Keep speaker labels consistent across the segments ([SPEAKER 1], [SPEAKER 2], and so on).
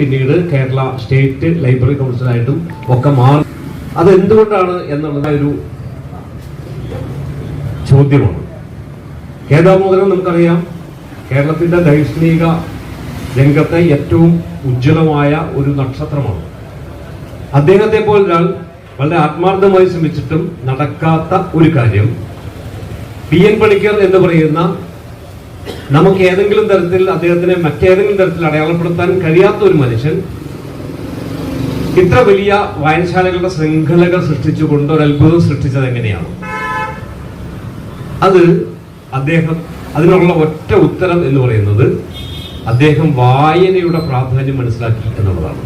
[SPEAKER 1] പിന്നീട് Kerala state library കൗൺസിലായിട്ടും ഒക്കെ മാറി. അതെന്തുകൊണ്ടാണ് എന്നുള്ളത് ഒരു ചോദ്യമാണ്. കേദാമോദനം നമുക്കറിയാം. കേരളത്തിന്റെ ദൈഷ്ണിക രംഗത്തെ ഏറ്റവും ഉജ്ജ്വലമായ ഒരു നക്ഷത്രമാണ്. അദ്ദേഹത്തെ പോലെ ഒരാൾ വളരെ ആത്മാർത്ഥമായി ശ്രമിച്ചിട്ടും നടക്കാത്ത ഒരു കാര്യം. പി എൻ പണിക്കർ എന്ന് പറയുന്ന നമുക്ക് ഏതെങ്കിലും തരത്തിൽ അദ്ദേഹത്തിനെ മറ്റേതെങ്കിലും തരത്തിൽ അടയാളപ്പെടുത്താൻ കഴിയാത്ത ഒരു മനുഷ്യൻ ഇത്ര വലിയ വായനശാലകളുടെ ശൃംഖലകൾ സൃഷ്ടിച്ചുകൊണ്ട് ഒരു അത്ഭുതം സൃഷ്ടിച്ചത് എങ്ങനെയാണ്? അത് അദ്ദേഹം അതിനുള്ള ഒറ്റ ഉത്തരം എന്ന് പറയുന്നത് അദ്ദേഹം വായനയുടെ പ്രാധാന്യം മനസ്സിലാക്കി എന്നുള്ളതാണ്.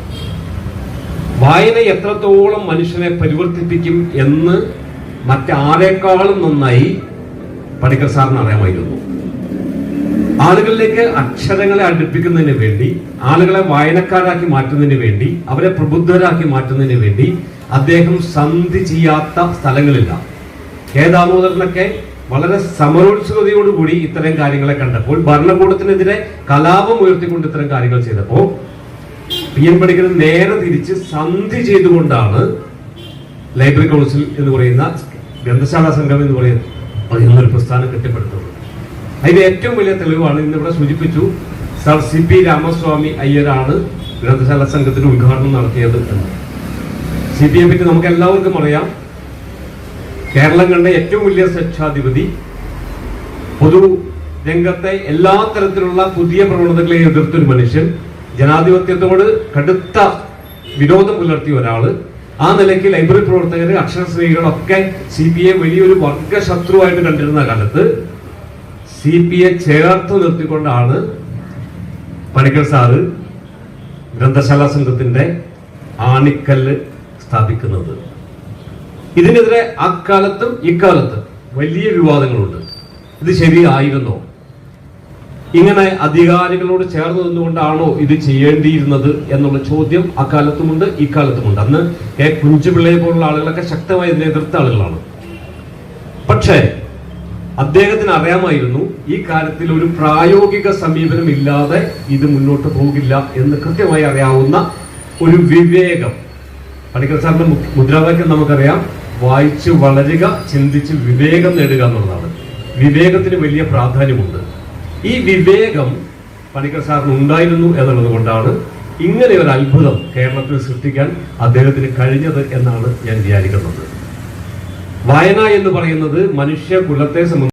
[SPEAKER 1] വായന എത്രത്തോളം മനുഷ്യനെ പരിവർത്തിപ്പിക്കും എന്ന് മറ്റാരേക്കാളും നന്നായി പണിക്കർ സാറിന് അറിയാമായിരുന്നു. ആളുകളിലേക്ക് അക്ഷരങ്ങളെ അടുപ്പിക്കുന്നതിന് വേണ്ടി ആളുകളെ വായനക്കാരാക്കി മാറ്റുന്നതിന് വേണ്ടി അവരെ പ്രബുദ്ധരാക്കി മാറ്റുന്നതിന് വേണ്ടി അദ്ദേഹം സന്ധി ചെയ്യാത്ത സ്ഥലങ്ങളില്ല. കെ ദാമോദരനൊക്കെ വളരെ സമരോത്സുകതയോടുകൂടി ഇത്തരം കാര്യങ്ങളെ കണ്ടപ്പോൾ ഭരണകൂടത്തിനെതിരെ കലാപം ഉയർത്തിക്കൊണ്ട് ഇത്തരം കാര്യങ്ങൾ ചെയ്തപ്പോൾ പി എൻ പണിക്കർ നേരെ തിരിച്ച് സന്ധി ചെയ്തുകൊണ്ടാണ് ലൈബ്രറി കൗൺസിൽ എന്ന് പറയുന്ന ഗ്രന്ഥശാല സംഘം എന്ന് പറയുന്ന ഒരു പ്രസ്ഥാനം കെട്ടിപ്പടുത്തത്. അതിന്റെ ഏറ്റവും വലിയ തെളിവാണ് ഇന്ന് ഇന്നിവിടെ സൂചിപ്പിച്ചു സർ സി പി രാമസ്വാമി അയ്യരാണ് ഗ്രന്ഥശാല സംഘത്തിന്റെ ഉദ്ഘാടനം നടത്തിയത് എന്ന്. സി പി എം പറ്റി നമുക്ക് എല്ലാവർക്കും അറിയാം. കേരളം കണ്ട ഏറ്റവും വലിയ സ്വച്ഛാധിപതി പൊതു രംഗത്തെ എല്ലാ തരത്തിലുള്ള പുതിയ പ്രവണതകളെ എതിർത്തൊരു മനുഷ്യൻ ജനാധിപത്യത്തോട് കടുത്ത വിരോധം പുലർത്തിയ ഒരാൾ. ആ നിലയ്ക്ക് ലൈബ്രറി പ്രവർത്തകർ അക്ഷരശ്രീകളൊക്കെ സി പി ഐ വലിയൊരു വർഗ ശത്രുവായിട്ട് കണ്ടിരുന്ന കാലത്ത് സി പി ഐ ചേർത്ത് നിർത്തിക്കൊണ്ടാണ് പണിക്കൽ സാറ് ഗ്രന്ഥശാല സംഘത്തിന്റെ ആണിക്കല്ല് സ്ഥാപിക്കുന്നത്. ഇതിനെതിരെ അക്കാലത്തും ഇക്കാലത്തും വലിയ വിവാദങ്ങളുണ്ട്. ഇത് ശരിയായിരുന്നോ? ഇങ്ങനെ അധികാരികളോട് ചേർന്ന് നിന്നുകൊണ്ടാണോ ഇത് ചെയ്യേണ്ടിയിരുന്നത് എന്നുള്ള ചോദ്യം അക്കാലത്തുമുണ്ട് ഇക്കാലത്തുമുണ്ട്. അന്ന് കെ. കുഞ്ചുപിള്ളയെ പോലുള്ള ആളുകളൊക്കെ ശക്തമായി നേതൃത്വ ആളുകളാണ്. പക്ഷേ അദ്ദേഹത്തിന് അറിയാമായിരുന്നു ഈ കാര്യത്തിൽ ഒരു പ്രായോഗിക സമീപനം ഇല്ലാതെ ഇത് മുന്നോട്ട് പോകില്ല എന്ന് കൃത്യമായി അറിയാവുന്ന ഒരു വിവേകം. പണിക്കർ സാറിന്റെ മുദ്രാവാക്യം നമുക്കറിയാം വായിച്ച് വളരുക ചിന്തിച്ച് വിവേകം നേടുക എന്നുള്ളതാണ്. വിവേകത്തിന് വലിയ പ്രാധാന്യമുണ്ട്. ഈ വിവേകം പണിക്കർ സാറിന് ഉണ്ടായിരുന്നു എന്നുള്ളത് കൊണ്ടാണ് ഇങ്ങനെ ഒരു അത്ഭുതം കേരളത്തിൽ സൃഷ്ടിക്കാൻ അദ്ദേഹത്തിന് കഴിഞ്ഞത് എന്നാണ് ഞാൻ വിചാരിക്കുന്നത്. വായന എന്ന് പറയുന്നത് മനുഷ്യ കുലത്തെ സംബന്ധിച്ച്